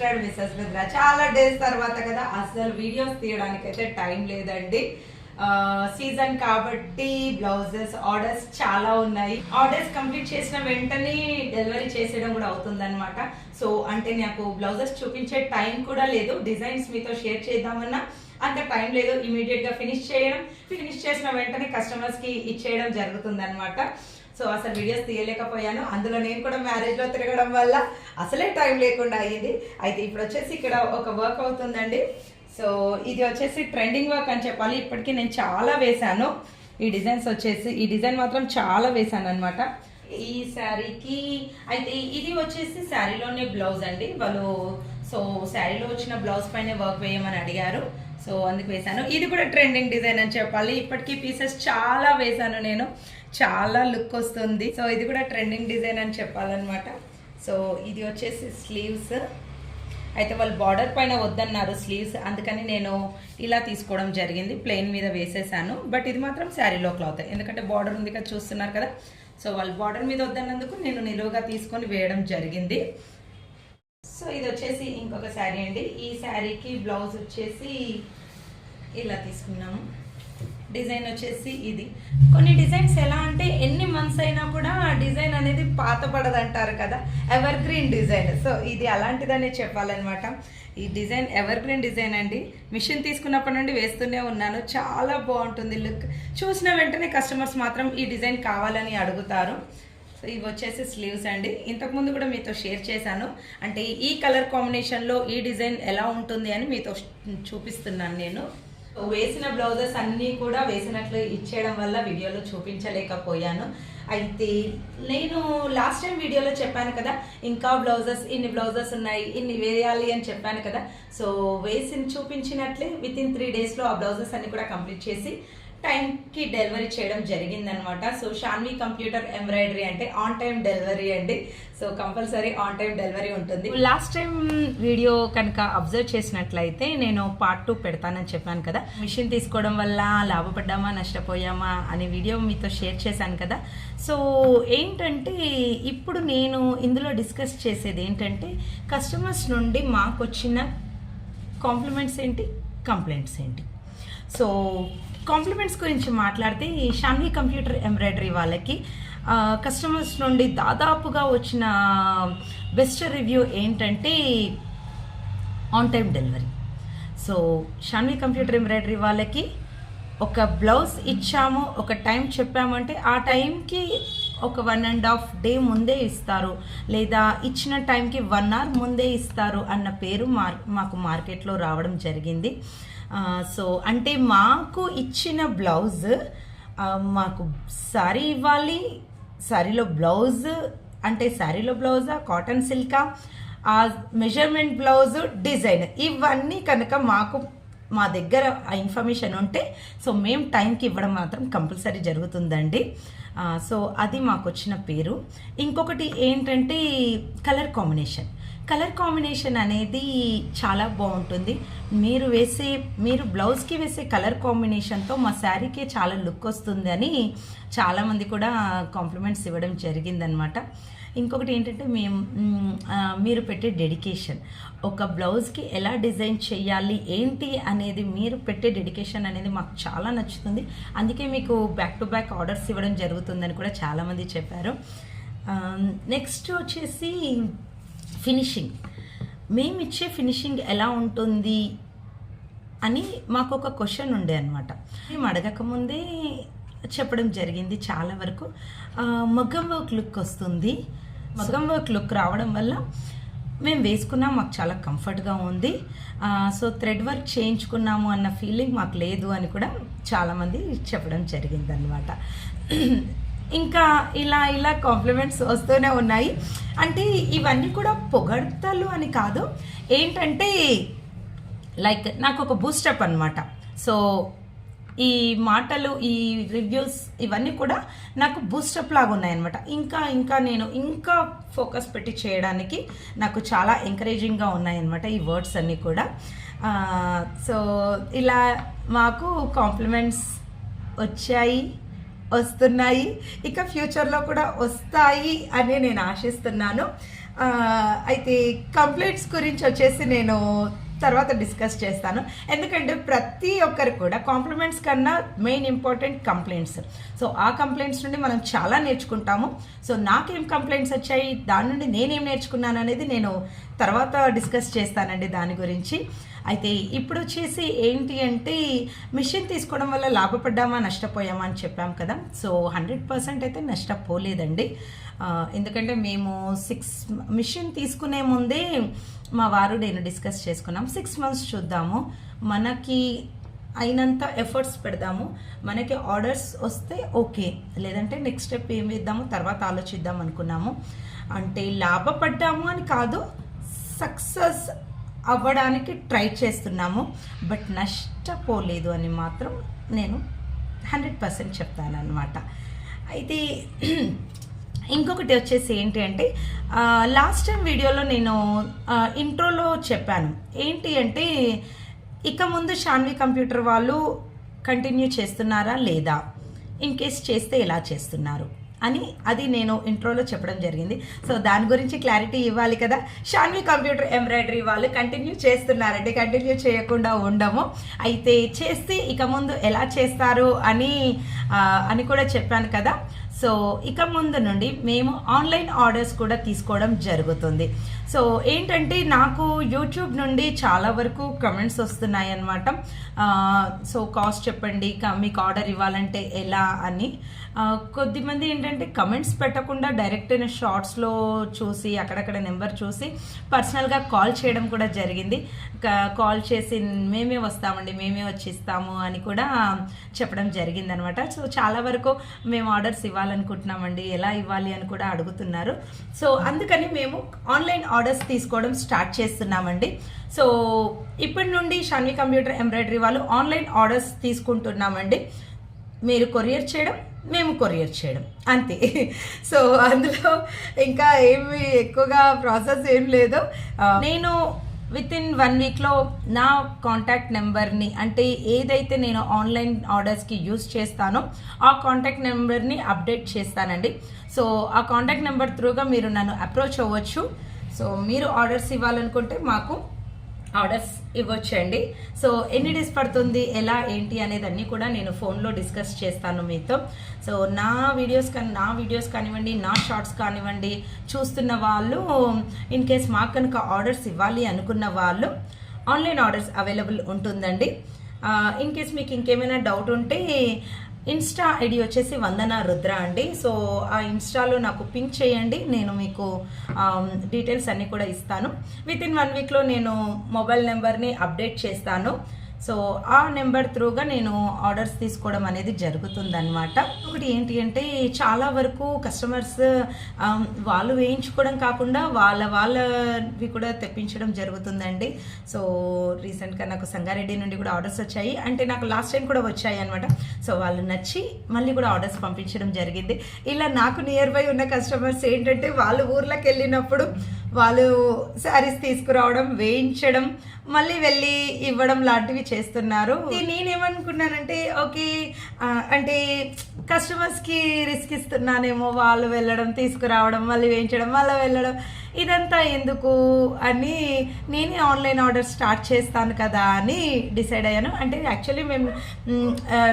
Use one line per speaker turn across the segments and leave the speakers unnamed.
Subscribe missus మిత్ర చాలా days తర్వాత కదా అసలు వీడియోస్ తీయడానికి అయితే టైం లేదండి సీజన్ కాబట్టి బ్లౌజెస్ ఆర్డర్స్ చాలా ఉన్నాయి. ఆర్డర్స్ కంప్లీట్ చేసిన వెంటనే డెలివరీ చేసేయడం కూడా అవుతుందన్నమాట. సో అంటే నాకు బ్లౌజెస్ చూపించే టైం కూడా లేదు. డిజైన్స్ మీతో షేర్ చేద్దామన్నా. అంత టైం లేదు. ఇమీడియట్గా ఫినిష్ చేయడం. ఫినిష్ చేసిన వెంటనే కస్టమర్స్కి ఇచ్చేయడం జరుగుతుంది సో అసలు వీడియోస్ తీయలేకపోయాను. అందులో నేను కూడా మ్యారేజ్లో తిరగడం వల్ల అసలే టైం లేకుండా అయ్యింది. అయితే ఇప్పుడు వచ్చేసి ఇక్కడ ఒక వర్క్ అవుతుందండి. సో ఇది వచ్చేసి ట్రెండింగ్ వర్క్ అని చెప్పాలి. ఇప్పటికీ నేను చాలా వేశాను. ఈ డిజైన్స్ వచ్చేసి ఈ డిజైన్ మాత్రం చాలా వేశాను అనమాట ఈ శారీకి అయితే ఇది వచ్చేసి శారీలోనే బ్లౌజ్ అండి. వాళ్ళు సో శారీలో వచ్చిన బ్లౌజ్ పైన వర్క్ వేయమని అడిగారు. సో అందుకు వేశాను. ఇది కూడా ట్రెండింగ్ డిజైన్ అని చెప్పాలి. ఇప్పటికీ పీసెస్ చాలా వేశాను నేను. చాలా లుక్ వస్తుంది. సో ఇది కూడా ట్రెండింగ్ డిజైన్ అని చెప్పాలన్నమాట. సో ఇది వచ్చేసి స్లీవ్స్ అయితే వాళ్ళు బార్డర్ పైన వద్దన్నారు స్లీవ్స్ అందుకని నేను ఇలా తీసుకోవడం జరిగింది. ప్లెయిన్ మీద వేసేసాను. బట్ ఇది మాత్రం శారీలో క్లాత్ ఎందుకంటే బార్డర్ ఉంది కదా చూస్తున్నారు కదా. సో వాళ్ళు బార్డర్ మీద వద్దన్నందుకు నేను నిలువుగా తీసుకొని వేయడం జరిగింది. సో ఇది వచ్చేసి ఇంకొక శారీ అండి. ఈ శారీకి బ్లౌజ్ వచ్చేసి ఇలా తీసుకున్నాము. డిజైన్ వచ్చేసి ఇది. కొన్ని డిజైన్స్ ఎలా అంటే ఎన్ని మంత్స్ అయినా కూడా డిజైన్ అనేది పాత పడదంటారు కదా ఎవర్ గ్రీన్ డిజైన్. సో ఇది అలాంటిదనే చెప్పాలన్నమాట. ఈ డిజైన్ ఎవర్ గ్రీన్ డిజైన్ అండి. మిషన్ తీసుకున్నప్పటి నుండి వేస్తూనే ఉన్నాను. చాలా బాగుంటుంది లుక్. చూసిన వెంటనే కస్టమర్స్ మాత్రం ఈ డిజైన్ కావాలని అడుగుతారు. సో ఇవి వచ్చేసి స్లీవ్స్ అండి. ఇంతకుముందు కూడా మీతో షేర్ చేశాను. అంటే ఈ కలర్ కాంబినేషన్లో ఈ డిజైన్ ఎలా ఉంటుంది అని మీతో చూపిస్తున్నాను నేను. వేసిన బ్లౌజెస్ అన్నీ కూడా వేసినట్లు ఇచ్చేయడం వల్ల వీడియోలో చూపించలేకపోయాను. అయితే నేను లాస్ట్ టైం వీడియోలో చెప్పాను కదా ఇంకా బ్లౌజెస్ ఇన్ని బ్లౌజెస్ ఉన్నాయి ఇన్ని వేయాలి అని చెప్పాను కదా. సో వేసి చూపించినట్లే విత్ ఇన్ త్రీ డేస్లో ఆ బ్లౌజెస్ అన్ని కూడా కంప్లీట్ చేసి టైంకి డెలివరీ చేయడం జరిగిందనమాట. సో షాన్వి కంప్యూటర్ ఎంబ్రాయిడరీ అంటే ఆన్ టైం డెలివరీ అండి. So compulsory on time delivery ఉంటుంది. లాస్ట్ టైం వీడియో కనుక అబ్జర్వ్ చేసినట్లయితే నేను పార్ట్ టూ పెడతానని చెప్పాను కదా. మిషన్ తీసుకోవడం వల్ల లాభపడ్డామా నష్టపోయామా అనే వీడియో మీతో షేర్ చేశాను కదా. సో ఏంటంటే ఇప్పుడు నేను ఇందులో డిస్కస్ చేసేది ఏంటంటే కస్టమర్స్ నుండి మాకు వచ్చిన కాంప్లిమెంట్స్ ఏంటి? కంప్లైంట్స్ ఏంటి? సో కాంప్లిమెంట్స్ గురించి మాట్లాడితే ఈ షాన్వి కంప్యూటర్ ఎంబ్రాయిడరీ వాళ్ళకి కస్టమర్స్ నుండి దాదాపుగా వచ్చిన బెస్ట్ రివ్యూ ఏంటంటే on time delivery so Shanvi computer embroidery వాళ్ళకి ఒక బ్లౌజ్ ఇచ్చాము ఒక టైం చెప్పామంటే ఆ టైంకి ఒక వన్ అండ్ హాఫ్ డే ముందే ఇస్తారు లేదా ఇచ్చిన టైంకి వన్ అవర్ ముందే ఇస్తారు అన్న పేరు మార్ మాకు మార్కెట్లో రావడం జరిగింది. సో అంటే మాకు ఇచ్చిన బ్లౌజ్ మాకు సారీ ఇవ్వాలి. సారీలో బ్లౌజ్ అంటే శారీలో బ్లౌజా కాటన్ సిల్కా ఆ మెజర్మెంట్ బ్లౌజ్ డిజైన్. ఇవన్నీ కనుక మాకు మా దగ్గర ఆ ఇన్ఫర్మేషన్ ఉంటే సో మేము టైంకి ఇవ్వడం మాత్రం కంపల్సరీ జరుగుతుందండి. సో అది మాకు వచ్చిన పేరు. ఇంకొకటి ఏంటంటే కలర్ కాంబినేషన్. కలర్ కాంబినేషన్ అనేది చాలా బాగుంటుంది. మీరు వేసే మీరు బ్లౌజ్కి వేసే కలర్ కాంబినేషన్తో మా శారీకే చాలా లుక్ వస్తుంది అని చాలామంది కూడా కాంప్లిమెంట్స్ ఇవ్వడం జరిగిందనమాట ఇంకొకటి ఏంటంటే మేము మీరు పెట్టే డెడికేషన్. ఒక బ్లౌజ్కి ఎలా డిజైన్ చేయాలి ఏంటి అనేది మీరు పెట్టే డెడికేషన్ అనేది మాకు చాలా నచ్చుతుంది. అందుకే మీకు బ్యాక్ టు బ్యాక్ ఆర్డర్స్ ఇవ్వడం జరుగుతుందని కూడా చాలామంది చెప్పారు. నెక్స్ట్ వచ్చేసి ఫినిషింగ్ మేము ఇచ్చే ఫినిషింగ్ ఎలా ఉంటుంది అని మాకు ఒక క్వశ్చన్ ఉండే అనమాట మేము అడగకముందే చెప్పడం జరిగింది చాలా వరకు. మగ్గం వర్క్ లుక్ వస్తుంది. మగ్గం వర్క్ లుక్ రావడం వల్ల మేము వేసుకున్నాం మాకు చాలా కంఫర్ట్గా ఉంది. సో థ్రెడ్ వర్క్ చేయించుకున్నాము అన్న ఫీలింగ్ మాకు లేదు అని కూడా చాలామంది చెప్పడం జరిగిందనమాట ఇంకా ఇలా ఇలా కాంప్లిమెంట్స్ వస్తూనే ఉన్నాయి. అంటే ఇవన్నీ కూడా పొగడ్తలు అని కాదు. ఏంటంటే లైక్ నాకు ఒక బూస్టప్ అనమాట సో ఈ మాటలు ఈ రివ్యూస్ ఇవన్నీ కూడా నాకు బూస్టప్ లాగా ఉన్నాయన్నమాట. ఇంకా ఇంకా నేను ఇంకా ఫోకస్ పెట్టి చేయడానికి నాకు చాలా ఎంకరేజింగ్గా ఉన్నాయన్నమాట ఈ వర్డ్స్ అన్నీ కూడా. సో ఇలా మాకు కాంప్లిమెంట్స్ వచ్చాయి. వస్తున్నాయి. ఇక ఫ్యూచర్లో కూడా వస్తాయి అని నేను ఆశిస్తున్నాను. అయితే కంప్లైంట్స్ గురించి వచ్చేసి నేను తర్వాత డిస్కస్ చేస్తాను. ఎందుకంటే ప్రతి ఒక్కరు కూడా కాంప్లిమెంట్స్ కన్నా మెయిన్ ఇంపార్టెంట్ కంప్లైంట్స్. సో ఆ కంప్లైంట్స్ నుండి మనం చాలా నేర్చుకుంటాము. సో నాకేం కంప్లైంట్స్ వచ్చాయి? దాని నుండి నేనేం నేర్చుకున్నాను అనేది నేను తర్వాత డిస్కస్ చేస్తానండి దాని గురించి. అయితే ఇప్పుడు వచ్చేసి ఏంటి అంటే మిషన్ తీసుకోవడం వల్ల లాభపడ్డామా నష్టపోయామా అని చెప్పాం కదా. సో హండ్రెడ్ పర్సెంట్ అయితే నష్టపోలేదండి. ఎందుకంటే మేము సిక్స్ మిషన్ తీసుకునే ముందే మా వారు నేను డిస్కస్ చేసుకున్నాం. సిక్స్ మంత్స్ చూద్దాము. మనకి అయినంత ఎఫర్ట్స్ పెడదాము. మనకి ఆర్డర్స్ వస్తే ఓకే. లేదంటే నెక్స్ట్ స్టెప్ ఏం వేద్దాము తర్వాత ఆలోచిద్దాం అనుకున్నాము. అంటే లాభపడ్డాము అని కాదు సక్సెస్ అవ్వడానికి ట్రై చేస్తున్నాము బట్ నష్టపోలేదు అని మాత్రం నేను హండ్రెడ్ పర్సెంట్ చెప్తాను అనమాట అయితే ఇంకొకటి వచ్చేసి ఏంటి అంటే లాస్ట్ టైం వీడియోలో నేను ఇంట్రోలో చెప్పాను. ఏంటి అంటే ఇక ముందు షాన్వి కంప్యూటర్ వాళ్ళు కంటిన్యూ చేస్తున్నారా లేదా? ఇన్ కేస్ చేస్తే ఎలా చేస్తున్నారు? అని అది నేను ఇంట్రోలో చెప్పడం జరిగింది. సో దాని గురించి క్లారిటీ ఇవ్వాలి కదా. షాన్వి కంప్యూటర్ ఎంబ్రాయిడరీ వాళ్ళు కంటిన్యూ చేస్తున్నారండి. కంటిన్యూ చేయకుండా ఉండము. అయితే చేస్తే ఇక ముందు ఎలా చేస్తారు అని అని కూడా చెప్పాను కదా. సో ఇక ముందు నుండి మేము ఆన్లైన్ ఆర్డర్స్ కూడా తీసుకోవడం జరుగుతుంది. సో ఏంటంటే నాకు యూట్యూబ్ నుండి చాలా వరకు కమెంట్స్ వస్తున్నాయి అనమాట సో కాస్ట్ చెప్పండి మీకు ఆర్డర్ ఇవ్వాలంటే ఎలా అని. కొద్దిమంది ఏంటంటే కమెంట్స్ పెట్టకుండా డైరెక్ట్ షార్ట్స్లో చూసి అక్కడక్కడ నెంబర్ చూసి పర్సనల్గా కాల్ చేయడం కూడా జరిగింది. కాల్ చేసి మేమే వస్తామండి మేమే వచ్చిస్తాము అని కూడా చెప్పడం జరిగింది అనమాట సో చాలా వరకు మేము ఆర్డర్స్ ఇవ్వాలనుకుంటున్నామండి ఎలా ఇవ్వాలి అని కూడా అడుగుతున్నారు. సో అందుకని మేము ఆన్లైన్ ఆర్డర్స్ తీసుకోవడం స్టార్ట్ చేస్తున్నామండి. సో ఇప్పటి నుండి షన్వి కంప్యూటర్ ఎంబ్రాయిడరీ వాళ్ళు ఆన్లైన్ ఆర్డర్స్ తీసుకుంటున్నామండి. మీరు కొరియర్ చేయడం మేము కొరియర్ చేయడం. అంతే. సో అందులో ఇంకా ఏమి ఎక్కువగా ప్రాసెస్ ఏం లేదు. నేను విత్ ఇన్ వన్ వీక్లో నా కాంటాక్ట్ నెంబర్ని అంటే ఏదైతే నేను ఆన్లైన్ ఆర్డర్స్కి యూస్ చేస్తానో ఆ కాంటాక్ట్ నెంబర్ని అప్డేట్ చేస్తానండి. సో ఆ కాంటాక్ట్ నెంబర్ త్రూగా మీరు నన్ను అప్రోచ్ అవ్వచ్చు. సో మీరు ఆర్డర్స్ ఇవ్వాలనుకుంటే మాకు ఆర్డర్స్ ఇవ్వచ్చండి. సో ఎన్ని డేస్ పడుతుంది ఎలా ఏంటి అనేది అన్నీ కూడా నేను ఫోన్లో డిస్కస్ చేస్తాను మీతో. సో నా వీడియోస్ కానీ నా వీడియోస్ కానివ్వండి నా షార్ట్స్ కానివ్వండి చూస్తున్న వాళ్ళు ఇన్ కేస్ మాకు కనుక ఆర్డర్స్ ఇవ్వాలి అనుకున్న వాళ్ళు ఆన్లైన్ ఆర్డర్స్ అవైలబుల్ ఉంటుందండి. ఇన్ కేస్ మీకు ఇంకేమైనా డౌట్ ఉంటే ఇన్స్టా ఐడి వచ్చేసి వందన రుద్ర అండి. సో ఆ ఇన్స్టాలో నాకు పింక్ చేయండి. నేను మీకు డీటెయిల్స్ అన్నీ కూడా ఇస్తాను. విత్ ఇన్ వన్ వీక్లో నేను మొబైల్ నెంబర్ని అప్డేట్ చేస్తాను. సో ఆ నెంబర్ త్రూగా నేను ఆర్డర్స్ తీసుకోవడం అనేది జరుగుతుందనమాట ఒకటి ఏంటి అంటే చాలా వరకు కస్టమర్స్ వాళ్ళు వేయించుకోవడం కాకుండా వాళ్ళ వాళ్ళవి కూడా తెప్పించడం జరుగుతుందండి. సో రీసెంట్గా నాకు సంగారెడ్డి నుండి కూడా ఆర్డర్స్ వచ్చాయి. అంటే నాకు లాస్ట్ టైం కూడా వచ్చాయి అనమాట సో వాళ్ళు నచ్చి మళ్ళీ కూడా ఆర్డర్స్ పంపించడం జరిగింది. ఇలా నాకు నియర్ బై ఉన్న కస్టమర్స్ ఏంటంటే వాళ్ళు ఊర్లోకి వెళ్ళినప్పుడు వాళ్ళు శారీస్ తీసుకురావడం వేయించడం మళ్ళీ వెళ్ళి ఇవ్వడం లాంటివి చేస్తున్నారు. ఇది నేనేమనుకున్నానంటే ఓకే అంటే కస్టమర్స్కి రిస్క్ ఇస్తున్నానేమో వాళ్ళు వెళ్ళడం తీసుకురావడం మళ్ళీ వేయించడం మళ్ళీ వెళ్ళడం. ఇదంతా ఎందుకు అని నేనే ఆన్లైన్ ఆర్డర్ స్టార్ట్ చేస్తాను కదా అని డిసైడ్ అయ్యాను. అంటే యాక్చువల్లీ మేము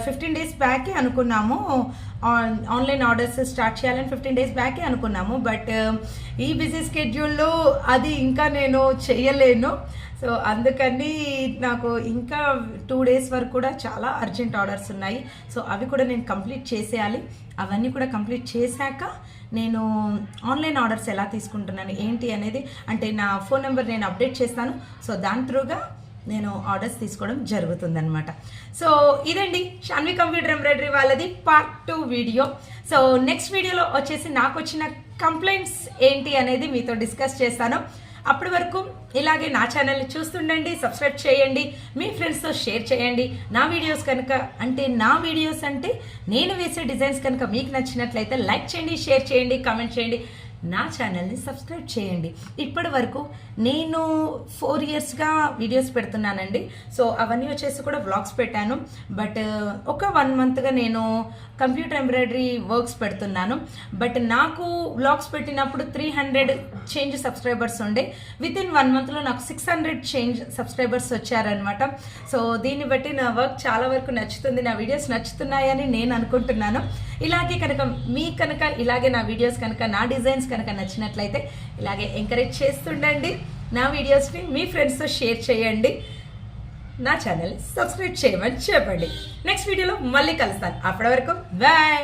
ఫిఫ్టీన్ డేస్ బ్యాకే అనుకున్నాము. ఆన్- ఆన్లైన్ ఆర్డర్స్ స్టార్ట్ చేయాలని ఫిఫ్టీన్ డేస్ బ్యాకే అనుకున్నాము. బట్ ఈ బిజీ స్కెడ్యూల్లో అది ఇంకా నేను చేయలేను సో అందుకని నాకు ఇంకా టూ డేస్ వరకు కూడా చాలా అర్జెంట్ ఆర్డర్స్ ఉన్నాయి. సో అవి కూడా నేను కంప్లీట్ చేసేయాలి. అవన్నీ కూడా కంప్లీట్ చేశాక నేను ఆన్లైన్ ఆర్డర్స్ ఎలా తీసుకుంటున్నాను ఏంటి అనేది అంటే నా ఫోన్ నెంబర్ నేను అప్డేట్ చేస్తాను. సో దాని త్రూగా నేను ఆర్డర్స్ తీసుకోవడం జరుగుతుందనమాట సో ఇదండి షాన్వి కంప్యూటర్ ఎంబ్రాయిడరీ వాళ్ళది part two video so next వీడియోలో వచ్చేసి నాకు వచ్చిన కంప్లైంట్స్ ఏంటి అనేది మీతో డిస్కస్ చేస్తాను. అప్పటి వరకు ఇలాగే నా ఛానల్ని చూస్తుండండి సబ్స్క్రైబ్ చేయండి మీ ఫ్రెండ్స్తో షేర్ చేయండి. నా వీడియోస్ కనుక అంటే నా వీడియోస్ అంటే నేను వేసే డిజైన్స్ కనుక మీకు నచ్చినట్లయితే లైక్ చేయండి షేర్ చేయండి కామెంట్ చేయండి. నా ఛానల్ని సబ్స్క్రైబ్ చేయండి. ఇప్పటి వరకు నేను ఫోర్ ఇయర్స్గా వీడియోస్ పెడుతున్నానండి. సో అవన్నీ వచ్చేసి కూడా వ్లాగ్స్ పెట్టాను. బట్ uh, ఒక వన్ మంత్గా నేను కంప్యూటర్ ఎంబ్రాయిడరీ వర్క్స్ పెడుతున్నాను. బట్ నాకు వ్లాగ్స్ పెట్టినప్పుడు త్రీ హండ్రెడ్ చేంజ్ సబ్స్క్రైబర్స్ ఉండే. విత్ ఇన్ వన్ మంత్లో నాకు సిక్స్ హండ్రెడ్ చేంజ్ సబ్స్క్రైబర్స్ వచ్చారనమాట సో దీన్ని బట్టి నా వర్క్ చాలా వరకు నచ్చుతుంది. నా వీడియోస్ నచ్చుతున్నాయని నేను అనుకుంటున్నాను. ఇలాగే కనుక మీ కనుక ఇలాగే నా వీడియోస్ కనుక నా డిజైన్స్ కనుక నచ్చినట్లయితే ఇలాగే ఎంకరేజ్ చేస్తుండండి. నా వీడియోస్ని మీ ఫ్రెండ్స్తో షేర్ చేయండి. నా ఛానల్ సబ్స్క్రైబ్ చేయమని చెప్పండి. నెక్స్ట్ వీడియోలో మళ్ళీ కలుస్తాను. అప్పటి వరకు బాయ్